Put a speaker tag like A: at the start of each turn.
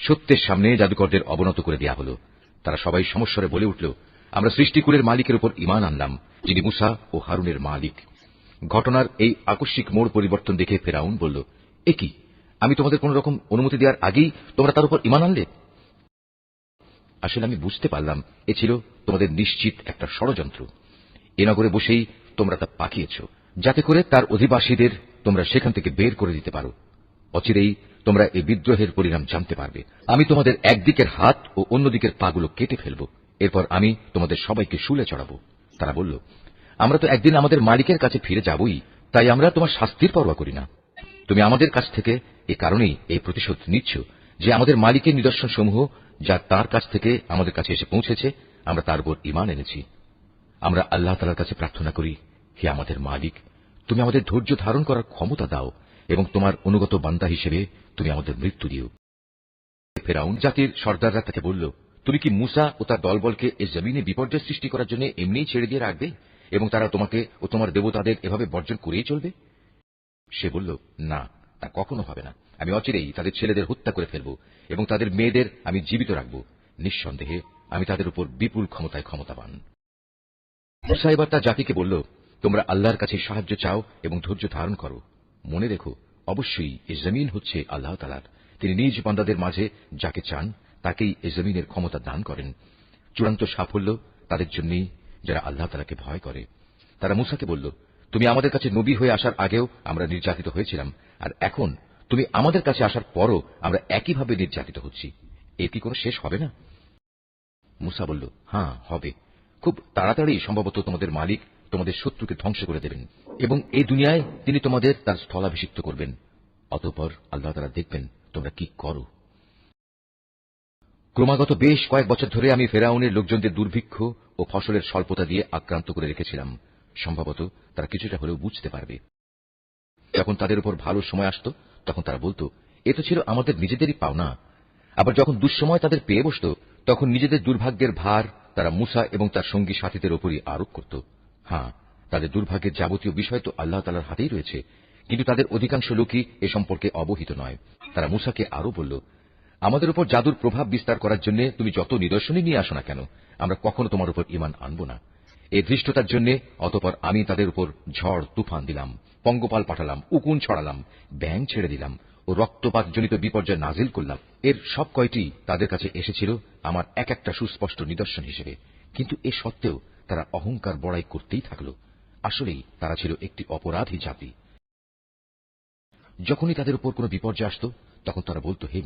A: সত্যের সামনে জাদুকরদের অবনত করে দেয়া হল। তারা সবাই সমস্বরে বলে উঠল, আমরা সৃষ্টিকুলের মালিকের উপর ইমান আনলাম, যিনি মুসা ও হারুনের মালিক। ঘটনার এই আকস্মিক মোড় পরিবর্তন দেখে ফেরাউন বলল, এ কি? আমি তোমাদের কোন রকম অনুমতি দেওয়ার আগেই তোমরা তার উপর ইমান আনলে? আসলে আমি বুঝতে পারলাম, এ ছিল তোমাদের নিশ্চিত একটা ষড়যন্ত্র। এ নগরে বসেই তোমরা তা পাকিয়েছ, যাতে করে তার অধিবাসীদের তোমরা সেখান থেকে বের করে দিতে পারো। অচিরেই তোমরা এই বিদ্রোহের পরিণাম জানতে পারবে। আমি তোমাদের একদিকের হাত ও অন্যদিকের পাগুলো কেটে ফেলব। এরপর আমি তোমাদের সবাইকে শুলে চড়াবো। তারা বলল, আমরা তো একদিন আমাদের মালিকের কাছে ফিরে যাবই, তাই আমরা তোমার শাস্তির পরোয়া করি না। তুমি আমাদের কাছ থেকে এ কারণেই এই প্রতিশোধ নিচ্ছ যে আমাদের মালিকের নিদর্শন সমূহ যা তার কাছ থেকে আমাদের কাছে এসে পৌঁছেছে, আমরা তার উপর ইমান এনেছি। আমরা আল্লাহ তালার কাছে প্রার্থনা করি, হে আমাদের মালিক, তুমি আমাদের ধৈর্য ধারণ করার ক্ষমতা দাও। এবং তোমার অনুগত বান্দা হিসেবে তুমি আমাদের মৃত্যু দিও। ফেরাউন জাতির সর্দাররা তাকে বলল, তুমি কি মুসা ও তার দলবলকে এ জমিনে বিপর্যয় সৃষ্টি করার জন্য এমনিই ছেড়ে দিয়ে রাখবে এবং তারা তোমাকে ও তোমার দেবতাদের এভাবে বর্জন করেই চলবে? সে বলল, না, তা কখনো হবে না। আমি অচিরেই তাদের ছেলেদের হত্যা করে ফেলব এবং তাদের মেয়েদের আমি জীবিত রাখব। নিঃসন্দেহে আমি তাদের উপর বিপুল ক্ষমতায় ক্ষমতাবান। মুসা এবার তার জাতিকে বলল, তোমরা আল্লাহর কাছে সাহায্য চাও এবং ধৈর্য ধারণ করো। মনে রেখো, অবশ্যই এ জমিন হচ্ছে আল্লাহ তালার তিনি নিজ বান্দাদের মাঝে যাকে চান, তাকেই এ জমিনের ক্ষমতা দান করেন। চূড়ান্ত সাফল্য তাদের জন্যই যারা আল্লাহ তালাকে ভয় করে। তারা মুসাকে বলল, তুমি আমাদের কাছে নবী হয়ে আসার আগেও আমরা নির্যাতিত হয়েছিলাম, আর এখন তুমি আমাদের কাছে আসার পরও আমরা একইভাবে নির্যাতিত হচ্ছি। এর কি কোনো শেষ হবে না? মুসা বলল হ্যাঁ হবে। খুব তাড়াতাড়ি সম্ভবত তোমাদের মালিক তোমাদের শত্রুকে ধ্বংস করে দেবেন এবং এই দুনিয়ায় তিনি তোমাদের তার স্থলাভিষিক্ত করবেন। অতঃপর আল্লাহ তারা দেখবেন তোমরা কি করো। ক্রমাগত বেশ কয়েক বছর ধরে আমি ফেরাউনের লোকজনদের দুর্ভিক্ষ ও ফসলের স্বল্পতা দিয়ে আক্রান্ত করে রেখেছিলাম। সম্ভবত তারা কিছুটা হলেও বুঝতে পারবে। যখন তাদের উপর ভালো সময় আসত, তখন তারা বলতো, এ তো ছিল আমাদের নিজেদেরই পাওনা। আবার যখন দুঃসময় তাদের পেয়ে বসত, তখন নিজেদের দুর্ভাগ্যের ভার তারা মুসা এবং তার সঙ্গী সাথীদের ওপরই আরোপ করত। হ্যাঁ তাদের দুর্ভাগ্যের যাবতীয় বিষয় তো আল্লাহ তালার হাতেই রয়েছে, কিন্তু তাদের অধিকাংশ লোকই এ সম্পর্কে অবহিত নয়। তারা মুসাকে আরও বলল, আমাদের উপর জাদুর প্রভাব বিস্তার করার জন্য তুমি যত নিদর্শনই নিয়ে আসো না কেন, আমরা কখনো তোমার উপর ইমান আনব না। এই ধৃষ্টতার জন্য অতপর আমি তাদের উপর ঝড়, তুফান দিলাম, পঙ্গপাল পাঠালাম, উকুন ছড়ালাম ব্যাং ছেড়ে দিলাম ও রক্তপাতজনিত বিপর্যয় নাজিল করলাম। এর সব কয়টি তাদের কাছে এসেছিল আমার এক একটা সুস্পষ্ট নিদর্শন হিসেবে। কিন্তু এ সত্ত্বেও তারা অহংকার বড়াই করতেই থাকল। আসলেই তারা ছিল একটি অপরাধী জাতি। যখনই তাদের উপর কোনো বিপর্যয় আসত, তখন তারা বলতো, হে